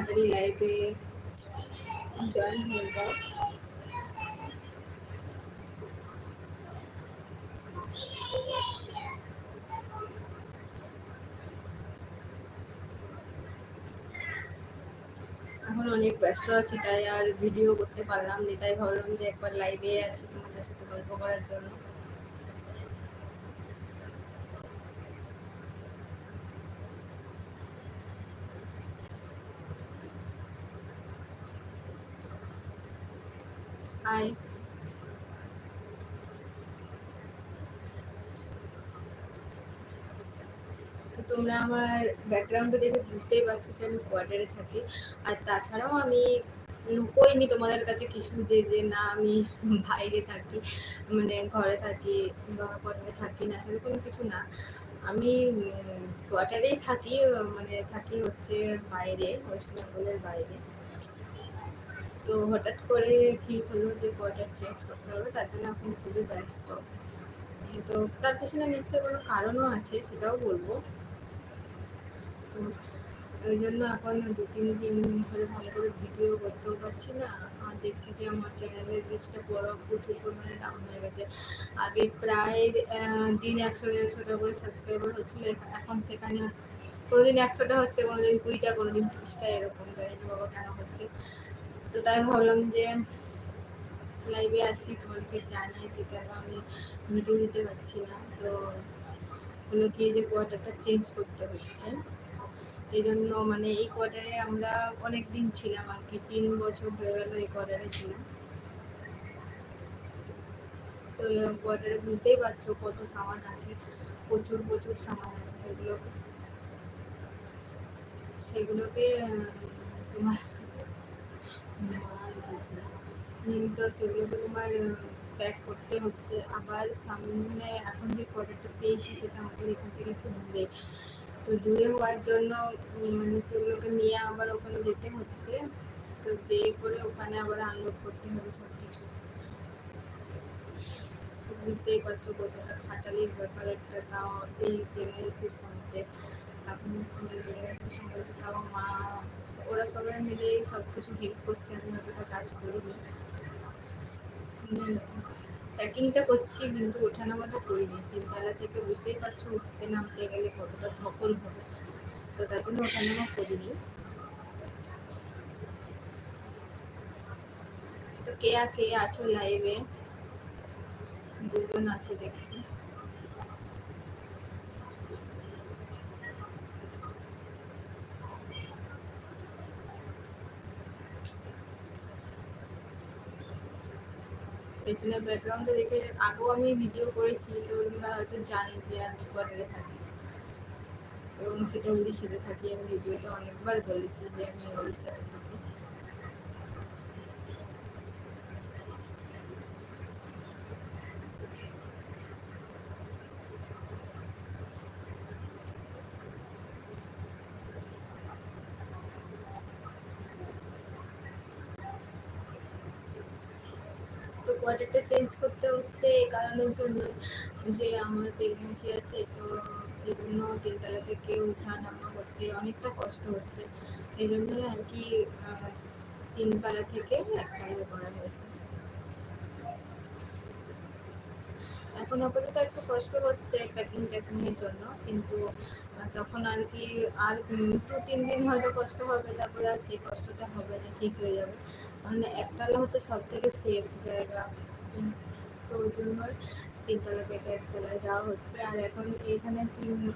তাড়াতাড়ি লাইভে জয়েন হয়ে যাও। এখন অনেক ব্যস্ত আছি, তাই আর ভিডিও করতে পারলাম না, তাই ভাবলাম যে একবার লাইভে আসি তোমাদের সাথে গল্প করার জন্য। হাই তো তোমরা আমার ব্যাকগ্রাউন্ডে দেখে বুঝতেই পারছ যে আমি কোয়ার্টারে থাকি। আর তাছাড়াও আমি লুকোইনি তোমাদের কাছে কিছু যে যে না, আমি বাইরে থাকি মানে ঘরে থাকি বা কোয়ার্টারে থাকি না, সেরকম কিছু না। আমি কোয়ার্টারেই থাকি মানে থাকি হচ্ছে বাইরে ওয়েস্ট বেঙ্গলের বাইরে। তো হঠাৎ করে ঠিক হলো যে কোয়ার্টার চেঞ্জ করতে হবে, তার জন্য এখন খুবই ব্যস্ত। তো তার পেছনে নিশ্চয়ই কোনো কারণও আছে, সেটাও বলব। তো ওই জন্য এখন দু তিন দিন ধরে ভালো করে ভিডিও করতেও পারছি না। আর দেখছি যে আমার চ্যানেলের রিচটা বড়, প্রচুর পরিমাণে ডাউন হয়ে গেছে। আগে প্রায় দিন একশো দেড়শোটা করে সাবস্ক্রাইবার হচ্ছিল এখন সেখানে কোনোদিন একশোটা হচ্ছে, কোনোদিন কুড়িটা, কোনোদিন ত্রিশটা, এরকম। জানি না বাবা কেন হচ্ছে। তো তাই ভাবলাম যে লাইভে আসি, তোমাদেরকে জানিয়ে যে কেন আমি ভিডিও দিতে পারছি না। তো হলো কি যে কোয়ার্টারটা চেঞ্জ করতে হচ্ছে। এই জন্য মানে এই কোয়ার্টারে আমরা অনেক দিন ছিলাম আর কি, তিন বছর হয়ে গেল এই কোয়ার্টারে ছিলাম। তো কোয়ার্টারে বুঝতেই পারছ কত সামান আছে, প্রচুর প্রচুর সামান আছে সেগুলোকে। সেগুলোকে তো সেগুলোকে তোমার প্যাক করতে হচ্ছে। আবার সামনে এখন যে কোয়ার্টারটা পেয়েছি, সেটা আমাদের এখান থেকে একটু দূরে। তো দূরে হওয়ার জন্য মানে সেগুলোকে নিয়ে আবার ওখানে যেতে হচ্ছে। তো যেয়ে পরে ওখানে আবার আনলোড করতে হবে সব কিছু বুঝতেই পারছ কতটা খাটালির ব্যাপার একটা, তাও এই প্রেগনেন্সির সঙ্গে। এখন প্রেগনেন্সির সম্পর্কে তাও মা ওরা সবাই মিলে সব কিছু হেল্প করছে, আমি অতটা কাজ করিনি। প্যাকিংটা করছি, কিন্তু ওঠানামাটা করিনি। তিনতলা থেকে বুঝতেই পারছ, উঠতে নামতে গেলে কতটা ধকল হবে। তো তার জন্য ওঠানামা করিনি। তো কে কে আছো লাইভে দুজন আছে দেখছি। পেছনে ব্যাকগ্রাউন্ডে দেখে আগেও আমি ভিডিও করেছি, তো তোমরা হয়তো জানো যে আমি কোয়ার্টারে থাকি। এবং সেটা উড়িষ্যাতে থাকি, আমি ভিডিওতে অনেকবার বলেছি যে আমি উড়িষ্যাতে থাকি। তো চেঞ্জ করতে হচ্ছে এই কারণের জন্য যে আমার প্রেগনেন্সি আছে, তো এই জন্য তিনতলা থেকে উঠা নামা করতে অনেকটা কষ্ট হচ্ছে। এই জন্যই আর কি তিনতলা থেকে একতলায় করা হয়েছে। এখন আপাতত একটু কষ্ট হচ্ছে প্যাকিং ট্যাকিংয়ের জন্য, কিন্তু তখন আর কি আর দু, তিন দিন হয়তো কষ্ট হবে, তারপরে আর সেই কষ্টটা হবে না, ঠিক হয়ে যাবে। মানে একতলা হচ্ছে সব থেকে সেফ জায়গা। তো ওই জন্য তিনতলা থেকে একতলায় যাওয়া হচ্ছে। আর এখন এইখানে তিন,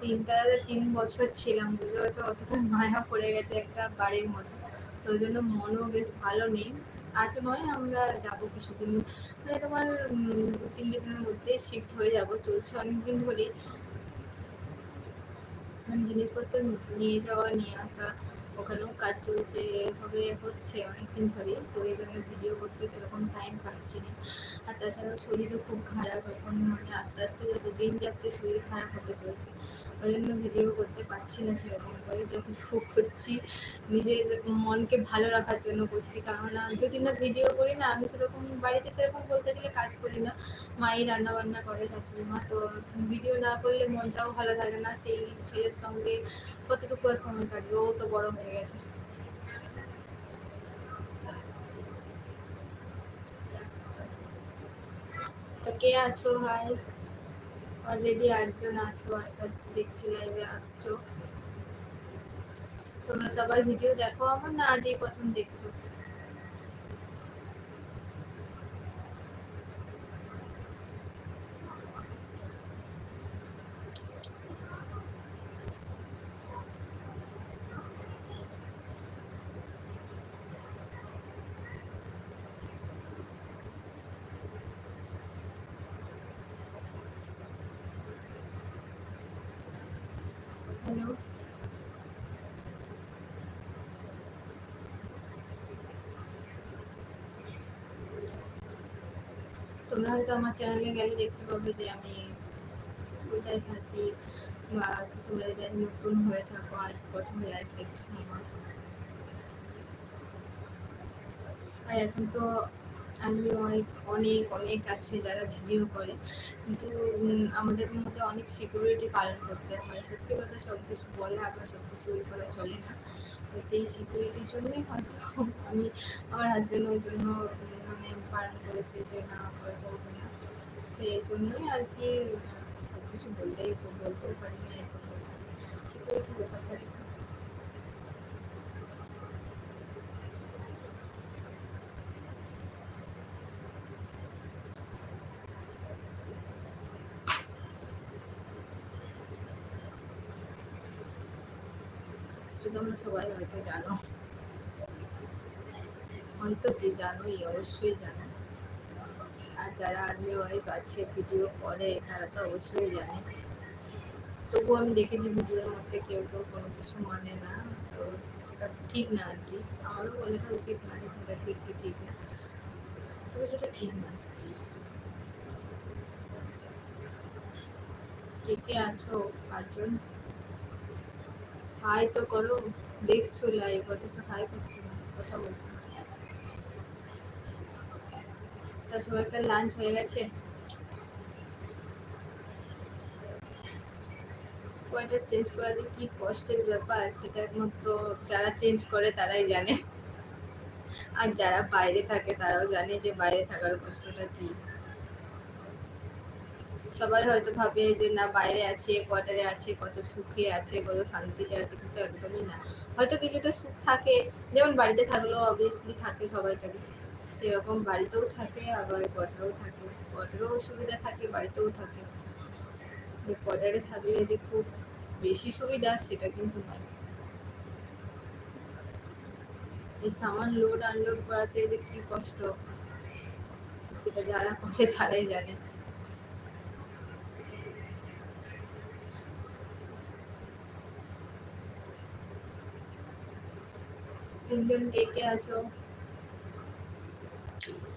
তিনতলাতে তিন বছর ছিলাম, বুঝতে পারছ? অতটা মায়া পড়ে গেছে একটা বাড়ির মতো তো ওই জন্য মনও বেশ ভালো নেই। আজ নয়, আমরা যাব কিছুদিন। মানে তোমার দু, তিন দিনের মধ্যে শিফট হয়ে যাব। চলছে অনেকদিন ধরেই। মানে জিনিসপত্র নিয়ে যাওয়া, নিয়ে আসা। ওখানেও কাজ চলছে, এভাবে হচ্ছে অনেকদিন ধরেই। তো এই জন্য ভিডিও করতে সেরকম টাইম পাচ্ছি না। আর তাছাড়াও শরীরও খুব খারাপ, এখন মানে আস্তে আস্তে যত দিন যাচ্ছে, শরীর খারাপ হতে চলছে। ওই জন্য ভিডিও করতে পারছি না সেরকম করে যতটুকু করছি, নিজের মনকে ভালো রাখার জন্য করছি। কারণ যদি না ভিডিও করি না, আমি সেরকম বাড়িতে সেরকম বলতে গেলে কাজ করি না। মাই রান্না বান্না করে শাশুড়ি মা তো ভিডিও না করলে মনটাও ভালো থাকে না। সেই ছেলের সঙ্গে কতটুকু সময় কাটবে? ও তো বড় হয়ে হয়ে গেছে তো কে আছো হাই অলরেডি আটজন আছো আস্তে আস্তে দেখছি লাইভে আসছো তোমরা সবাই ভিডিও দেখো আমার না আজই প্রথম দেখছো তোমরা হয়তো আমার চ্যানেলে গেলে দেখতে পাবে যে আমি কোথায় থাকি বা তোমরা যদি নতুন হয়ে থাকো, আজ প্রথম লাইভ দেখছ আমার। আর এখন তো আমি অনেক অনেক আছে যারা ভিডিও করে। কিন্তু আমাদের মধ্যে অনেক সিকিউরিটি পালন করতে হয়। সত্যি কথা সব কিছু বলা বা সব কিছু করা চলে না। তো সেই সিকিউরিটির জন্যই হয়তো আমি আমার হাজব্যান্ড ওই জন্য উম, মানে বারণ করেছে যে না করা চলবে না তো এই জন্যই আর কি সব কিছু বলতেই বলতেও পারি না এসব সিকিউরিটি ব্যাপার থাকে তো। সেটা তোমরা সবাই হয়তো জানো। হয়তো কি জানোই, অবশ্যই জানো। আর যারা আর্মি ওয়াইফ আছে, ভিডিও করে, তারা তো অবশ্যই জানে। তবুও আমি দেখেছি ভিডিওর মধ্যে কেউ কেউ কোনো কিছু মানে না, তো সেটা ঠিক না আর কি। আমারও বলাটা উচিত না, সেটা ঠিক কি ঠিক না। তবে সেটা ঠিক না। কে কে আছো? পাঁচজন? হাই তো করো, দেখছ লাইভ অথচ হাই করছ না, কথা বলছো সবাইকার লাঞ্চ হয়ে গেছে? চেঞ্জ করা যে কি কষ্টের ব্যাপার, সেটা একমাত্র যারা চেঞ্জ করে তারাই জানে। আর যারা বাইরে থাকে, তারাও জানে যে বাইরে থাকার কষ্টটা কি। সবাই হয়তো ভাবে যে, না, বাইরে আছে কোয়ার্টারে আছে, কত সুখে আছে, কত শান্তিতে আছে। কিন্তু একদমই না। হয়তো কিছুটা সুখ থাকে। যেমন বাড়িতে থাকলেও অবভিয়াসলি থাকে সবাইকারই। সেরকম বাড়িতেও থাকে, আবার কোয়ার্টারেও থাকে। কোয়ার্টারেও সুবিধা থাকে, বাড়িতেও থাকে। যে কোয়ার্টারে থাকলে যে খুব বেশি সুবিধা, সেটা কিন্তু নয়। এই সামান লোড আনলোড করাতে যে কি কষ্ট? সেটা যারা করে তারাই জানে। তিনজন কে কে আছো?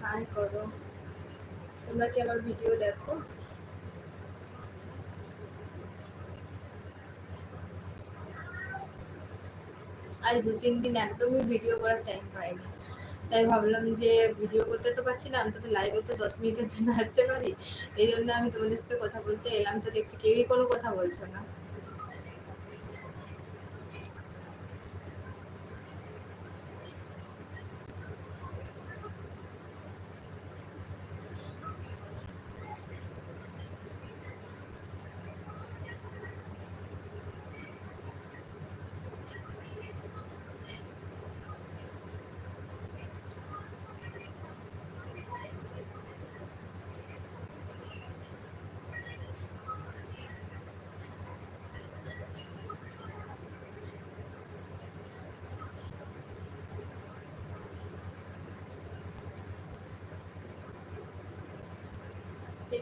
হাই করো। তোমরা কি আমার ভিডিও দেখো? আজ দু তিন দিন একদমই ভিডিও করার টাইম পাইনি। তাই ভাবলাম যে ভিডিও করতে তো পারছি না, অন্তত লাইভে তো দশ মিনিটের জন্য আসতে পারি। এই জন্য আমি তোমাদের সাথে কথা বলতে এলাম। তো দেখছি কেউই কোনো কথা বলছো না।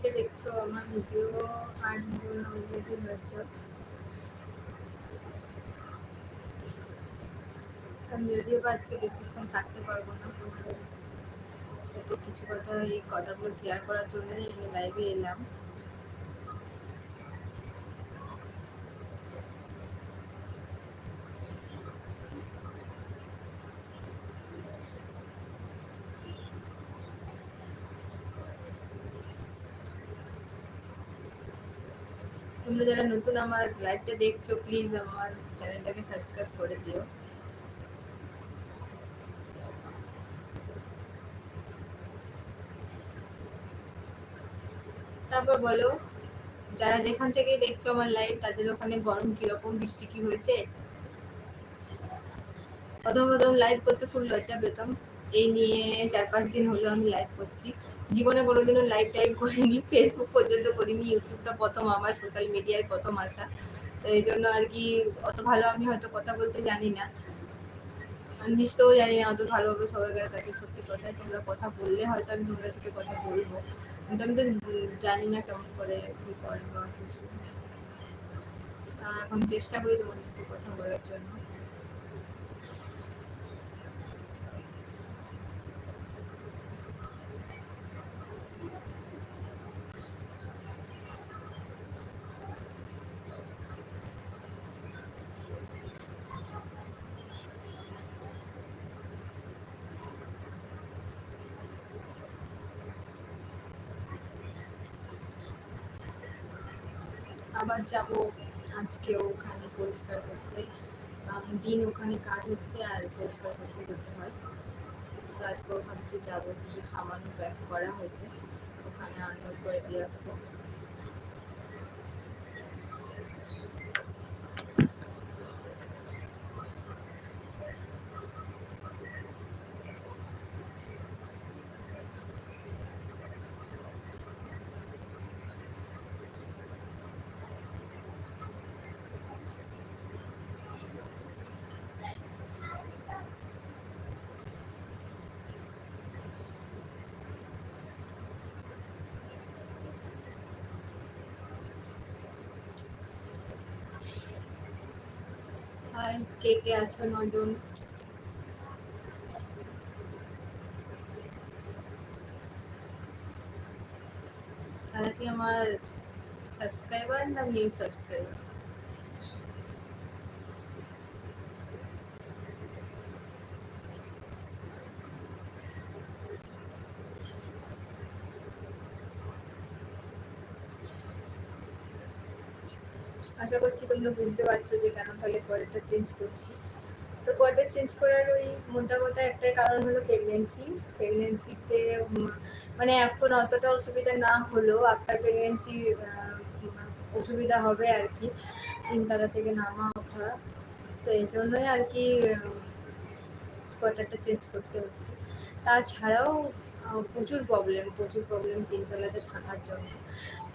কে কে দেখছ? আমার ভিডিও আর অলরেডি হয়েছে। আমি যদিও বা আজকে বেশিক্ষণ থাকতে পারব না সাথে কিছু কথা এই কথাগুলো শেয়ার করার জন্যই আমি লাইভে এলাম তোমরা যারা নতুন আমার লাইভটা দেখছ প্লিজ আমার চ্যানেলটাকে সাবস্ক্রাইব করে দিও। তারপর বলো, যারা যেখান থেকে দেখছ আমার লাইভ তাদের ওখানে গরম কীরকম, বৃষ্টি কি হয়েছে? প্রথম প্রথম লাইভ করতে খুব লজ্জা পেতাম। এই নিয়ে চার পাঁচ দিন হলো আমি লাইভ করছি। জীবনে কোনোদিনও লাইভ টাইভ করিনি ফেসবুক পর্যন্ত করিনি, ইউটিউবটা প্রথম আমার সোশ্যাল মিডিয়ায় প্রথম আসা তো এই জন্য আর কি অত ভালো আমি হয়তো কথা বলতে জানি না। মিশতেও জানি না অত ভালোভাবে সবাইকার কাছে সত্যি কথাই তোমরা কথা বললে হয়তো আমি তোমাদের সাথে কথা বলব। কিন্তু আমি তো জানি না কেমন করে কি করে বা কিছু। এখন চেষ্টা করি তোমাদের সাথে কথা বলার জন্য। আবার যাব আজকে ওখানে পরিষ্কার করতে। দিন ওখানে কাজ হচ্ছে আর পরিষ্কার করতে যেতে হয়। তো আজকে ভাবছি যাব, কিছু সামান্য প্যাক করা হয়েছে। ওখানে আনলোড করে দিয়ে আসব। কে কে আছো নজন। তারা কি আমার সাবস্ক্রাইবার না নিউ সাবস্ক্রাইবার আশা করছি তোমরা বুঝতে পারছ যে কেন তাহলে কোয়ার্টার চেঞ্জ করছি। তো কোয়ার্টার চেঞ্জ করার ওই মোদ্দা কথা একটাই কারণ হলো প্রেগনেন্সি প্রেগনেন্সিতে মানে এখন অতটা অসুবিধা না হলেও আফটার প্রেগনেন্সি অসুবিধা হবে আর কি তিনতলা থেকে নামা ওঠা। তো এই জন্যই আর কি কোয়ার্টারটা চেঞ্জ করতে হচ্ছে। তাছাড়াও প্রচুর প্রবলেম প্রচুর প্রবলেম তিনতলাতে থাকার জন্য।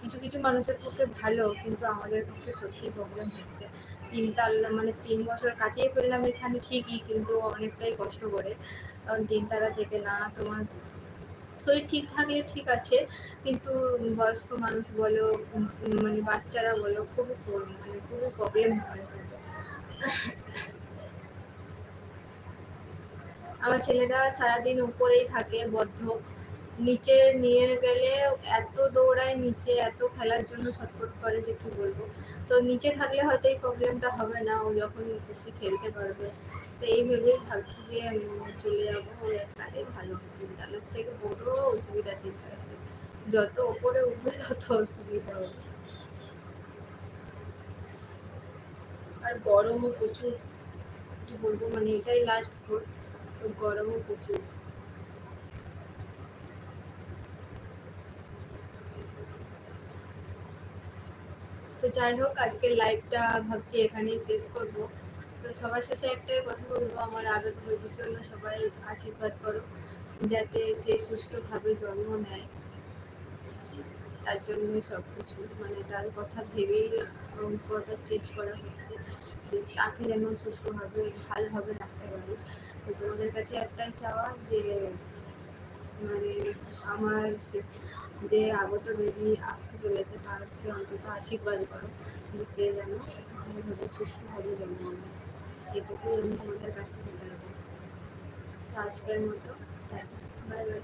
কিছু কিছু মানুষের পক্ষে ভালো, কিন্তু আমাদের পক্ষে সত্যি প্রবলেম হচ্ছে। তিনতলা মানে তিন বছর কাটিয়ে ফেললাম এখানে ঠিকই, কিন্তু অনেকটাই কষ্ট করে। কারণ তিনতলা থেকে না, তোমার শরীর ঠিক থাকলে ঠিক আছে, কিন্তু বয়স্ক মানুষ বলো মানে বাচ্চারা বলো, খুবই মানে খুবই প্রবলেম হয়। আমার ছেলেটা সারাদিন উপরেই থাকে, বদ্ধ। নিচে নিয়ে গেলে এত দৌড়ায় নিচে, এত খেলার জন্য ছটফট করে যে কি বলব। তো নিচে থাকলে হয়তো এই প্রবলেমটা হবে না, ও যখন বেশি খেলতে পারবে। তো এই ভেবেই ভাবছি যে চলে যাব, ওই একটাই ভালো তিনতলার থেকে বড় অসুবিধা থেকে যত ওপরে উঠবে, তত অসুবিধা হবে। আর গরমও প্রচুর, কি বলব মানে এটাই লাস্ট ফ্লোর তো গরমও প্রচুর। তো যাই হোক, আজকের লাইভটা ভাবছি এখানেই শেষ করব। তো সবার শেষে একটাই কথা বলব, আমার আগত বইয়ের জন্য সবাই আশীর্বাদ করো, যাতে সে সুস্থভাবে জন্ম নেয়। তার জন্যই সব কিছু মানে তার কথা ভেবেই পরটা চেঞ্জ করা হচ্ছে। তাকে যেন সুস্থভাবে, ভালোভাবে রাখতে তো তোমাদের কাছে একটাই চাওয়া যে মানে আমার যে আগত বেবি আসতে চলেছে, তাকে অন্তত আশীর্বাদ করো যে সে যেন ভালোভাবে, সুস্থভাবে জন্ম নেয়। এটুকুই আমি তোমাদের কাছ থেকে চাইব। তো আজকের মতো বাই বাই।